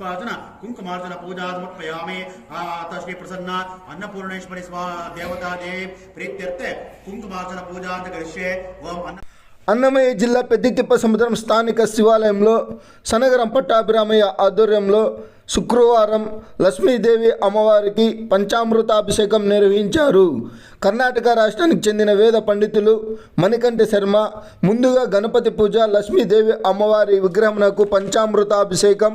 పుష్పార్జున కుంకుమార్జున పూజా సమర్పయామి ఆ శ్రీ ప్రసన్న అన్నపూర్ణేశ్వరి స్వా దేవతాదే ప్రీత్యర్థే కుంకుమార్జున పూజాంత కరిష్యే ఓం అన్న అన్నమయ్య జిల్లా పెద్దితిప్ప సముద్రం స్థానిక శివాలయంలో సనగరం పట్టాభిరామయ్య ఆధ్వర్యంలో శుక్రవారం లక్ష్మీదేవి అమ్మవారికి పంచామృతాభిషేకం నిర్వహించారు కర్ణాటక రాష్ట్రానికి చెందిన వేద పండితులు మణికంఠ శర్మ ముందుగా గణపతి పూజ లక్ష్మీదేవి అమ్మవారి విగ్రహమునకు పంచామృతాభిషేకం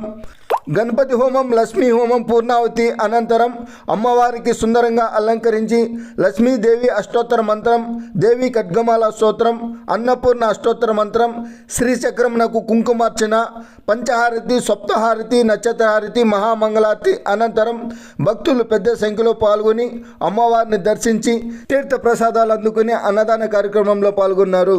గణపతి హోమం లక్ష్మీ హోమం పూర్ణావతి అనంతరం అమ్మవారికి సుందరంగా అలంకరించి లక్ష్మీదేవి అష్టోత్తర మంత్రం దేవి ఖడ్గమాల స్తోత్రం అన్నపూర్ణ అష్టోత్తర మంత్రం శ్రీచక్రమునకు కుంకుమార్చన పంచహారతి సప్తహారతి నక్షత్రహారతి మహామంగళారతి అనంతరం భక్తులు పెద్ద సంఖ్యలో పాల్గొని అమ్మవారిని దర్శించి తీర్థ ప్రసాదాలు అందుకుని అన్నదాన కార్యక్రమంలో పాల్గొన్నారు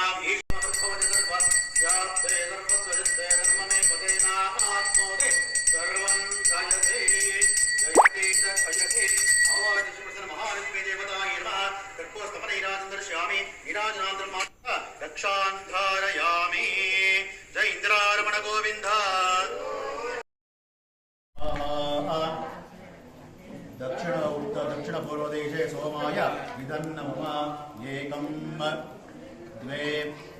नीराजन्दर्शयामि नीराजनान्तरं माता रक्षान्धारयामि जय इन्द्रारमण गोविन्द दक्षिण उत्तर दक्षिणपूर्वदेशे सोमाय विदन्नम एकं द्वे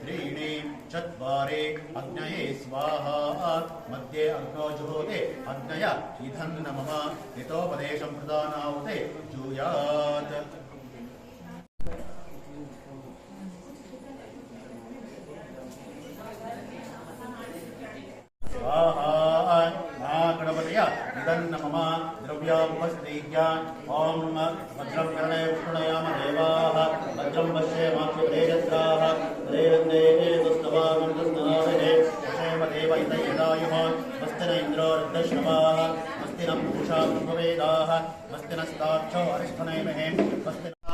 त्रीणि चत्वारि अग्नये स्वाहा मध्ये अग्नो जुहोते अग्नय इधन्नमम हितोपदेशं प्रदानावते जूयात् तन्नममा द्रव्यामुपस्त्रीज्ञा ॐ वज्रं करणे विष्णुयाम देवाः वज्रं पश्ये मातृदेयत्राः देवन्देहे दुस्तवामन्दस्तनाभिरे क्षेम देव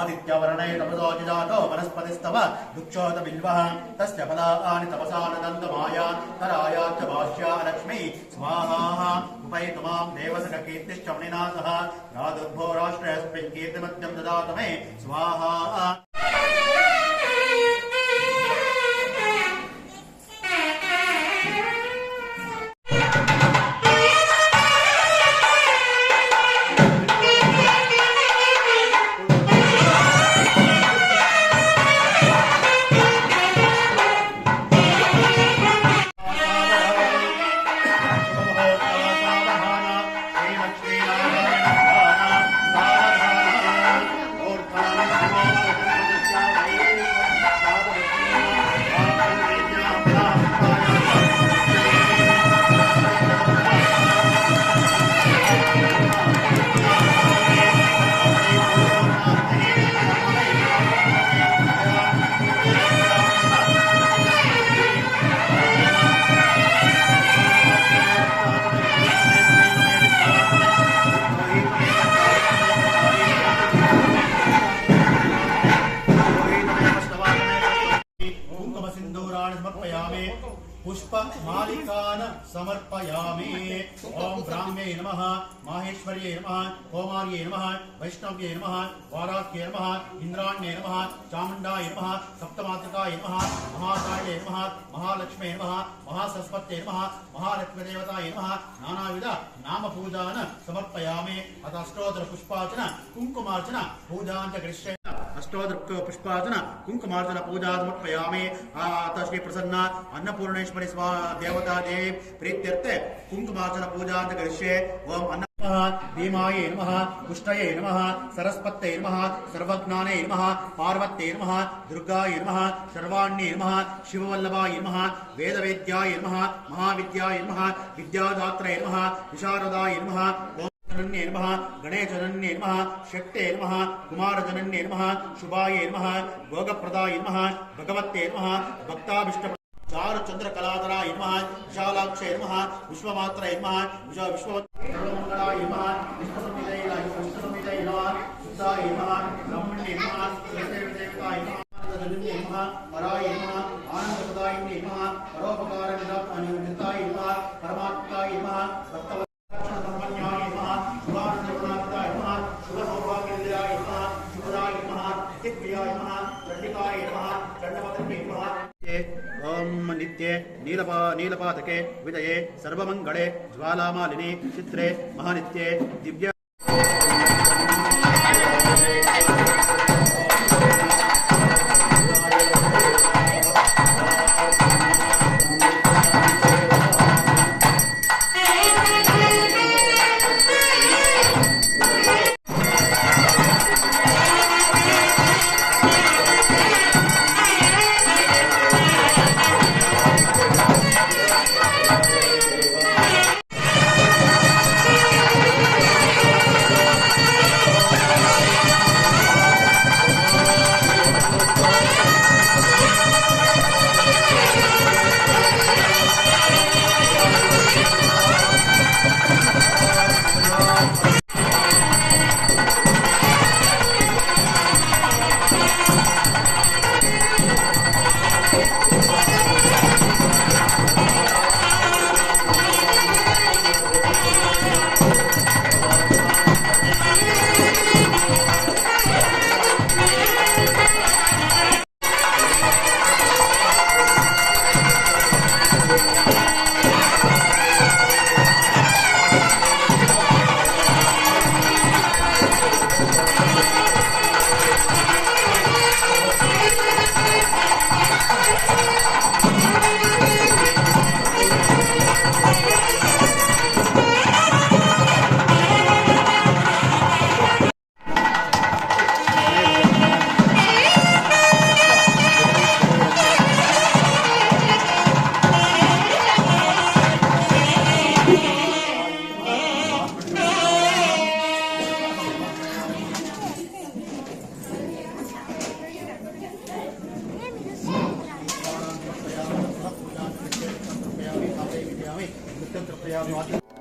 आदित्यवर्णे तपसोजिजातो वनस्पतिस्तव दुक्षोत बिल्वः तस्य पदानि तपसानन्दमाया तराया च भाष्या लक्ष्मी स्वाहा उपैतुमां देवसख कीर्तिश्चमणिना सह रादुर्भो राष्ट्रयस्मिन् कीर्तिमत्यं ददातु मे स्वाहा नमः माहेश्वर्ये नमः कौमार्ये नमः वैष्णव्ये नमः वाराह्ये नमः इंद्राण्ये नमः चामुण्डाय नमः सप्तमातृकाय नमः महाकाये नमः महालक्ष्मे नमः महासरस्वत्ये नमः महालक्ष्मीदेवताये नमः नानाविध नामपूजान् समर्पयामि अथ अष्टोत्तरपुष्पार्चन कुङ्कुमार्चन पूजाञ्च कृष्येण अष्टोदृक् पुष्पार्जुन कुङ्कुमार्जुन पूजामर्पयामि श्री प्रसन्न अन्नपूर्णेश्वरी स्वा देवता देवी प्रीत्यर्थे कुङ्कुमार्जुन पूजां ओम अन्न भीमाय नम पुष्टये नम सरस्पत नम सर्वज्ञाने नम पार्वत्यै नम दुर्गाय नम सर्वाण्य नम शिववल्लभाय नम वेदवेद्याय नम महाविद्याय नम विद्यादात्रे नम विशारदाय नम जनन्ये नमः गणेशनन्ये नमः शक्ते नमः कुमारजनन्ये नमः शुभाये नमः भोगप्रदाये नमः भगवत्ये नमः भक्ताभिष्ट चारुचन्द्रकलाधराय नमः विशालाक्षे नमः विश्वमात्राय नमः विश विश्वमङ्गलाय नमः विश्वसंहिताय नमः विश्वसंहिताय नमः सुताय नमः ब्रह्मण्ये नमः देवताय नमः नित्ये नीलपा नीलपातके विजये सर्वमङ्गले ज्वालामालिनि चित्रे महानित्ये दिव्य Obrigado.